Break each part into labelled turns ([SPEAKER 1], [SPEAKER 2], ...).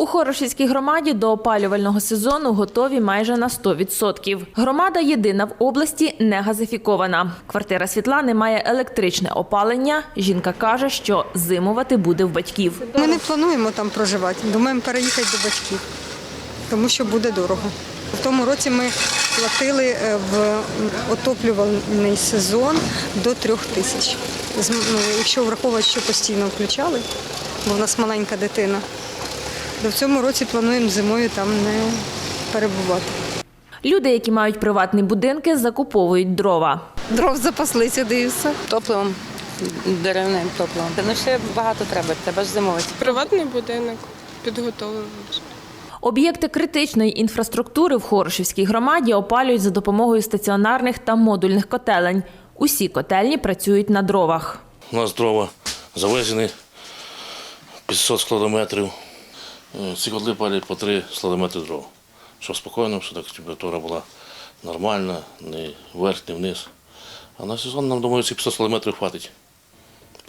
[SPEAKER 1] У Хорошівській громаді до опалювального сезону готові майже на 100%. Громада єдина в області не газифікована. Квартира Світлани має електричне опалення. Жінка каже, що зимувати буде в батьків.
[SPEAKER 2] Ми не плануємо там проживати. Думаємо переїхати до батьків, тому що буде дорого. В тому році ми платили е, в отоплювальний сезон до трьох тисяч. Ну, Якщо враховувати, що постійно включали, бо в нас маленька дитина, в цьому році плануємо зимою там не перебувати.
[SPEAKER 1] Люди, які мають приватні будинки, закуповують дрова.
[SPEAKER 3] Дров запаслися, все.
[SPEAKER 4] Топливом, деревним топливом. Ну ще багато треба, треба ж зимувати.
[SPEAKER 5] Приватний будинок підготовили. вже.
[SPEAKER 1] Об'єкти критичної інфраструктури в Хорошівській громаді опалюють за допомогою стаціонарних та модульних котелень. Усі котельні працюють на дровах.
[SPEAKER 6] У нас дрова завезені 500 складометрів. Е, Ці котли палять по 3 складометри дров. Щоб спокійно, щоб так температура була нормальна, не вверх, не вниз. А на сезон, нам думаю, ці 500 складометрів хватить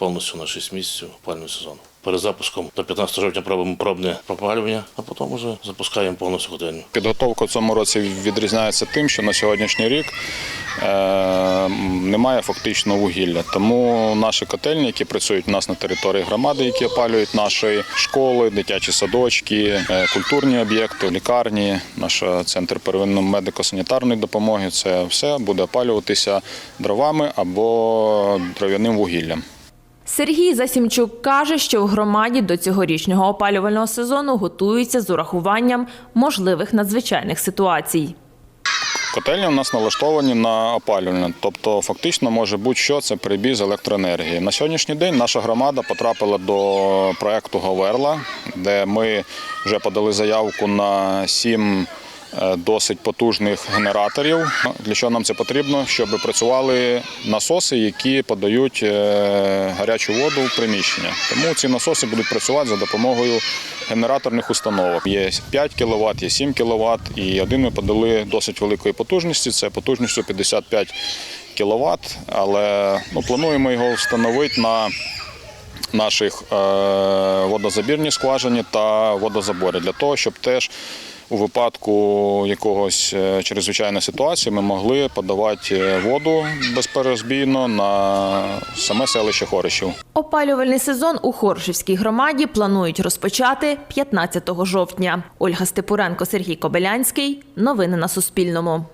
[SPEAKER 6] повністю на 6 місяців опалювального сезону. Перед запуском до 15 жовтня пробуємо пробне пропалювання, а потім вже запускаємо повністю котельню.
[SPEAKER 7] Підготовка в цьому році відрізняється тим, що на сьогоднішній рік е, немає фактично вугілля. Тому наші котельні, які працюють у нас на території громади, які опалюють наші школи, дитячі садочки, е, культурні об'єкти, лікарні, наш центр первинної медико-санітарної допомоги, це все буде опалюватися дровами або дров'яним вугіллям.
[SPEAKER 1] Сергій Засімчук каже, що в громаді до цьогорічного опалювального сезону готуються з урахуванням можливих надзвичайних ситуацій.
[SPEAKER 7] Котельні у нас налаштовані на опалювання, тобто фактично може будь-що це перебій з електроенергії. На сьогоднішній день наша громада потрапила до проекту Говерла, де ми вже подали заявку на сім досить потужних генераторів. Для чого нам це потрібно? Щоб працювали насоси, які подають е, гарячу воду в приміщення. Тому ці насоси будуть працювати за допомогою генераторних установок. Є 5 кВт, є 7 кВт, і один ми подали досить великої потужності. Це потужністю 55 кВт, але ну, плануємо його встановити на наших е, водозабірній скважині та водозаборі для того, щоб теж у випадку якогось е, чрезвичайної ситуації ми могли подавати е, воду безперезбійно на саме селище Хоришів.
[SPEAKER 1] Опалювальний сезон у Хоршівській громаді планують розпочати 15 жовтня. Ольга Степуренко, Сергій Кобилянський. Новини на Суспільному.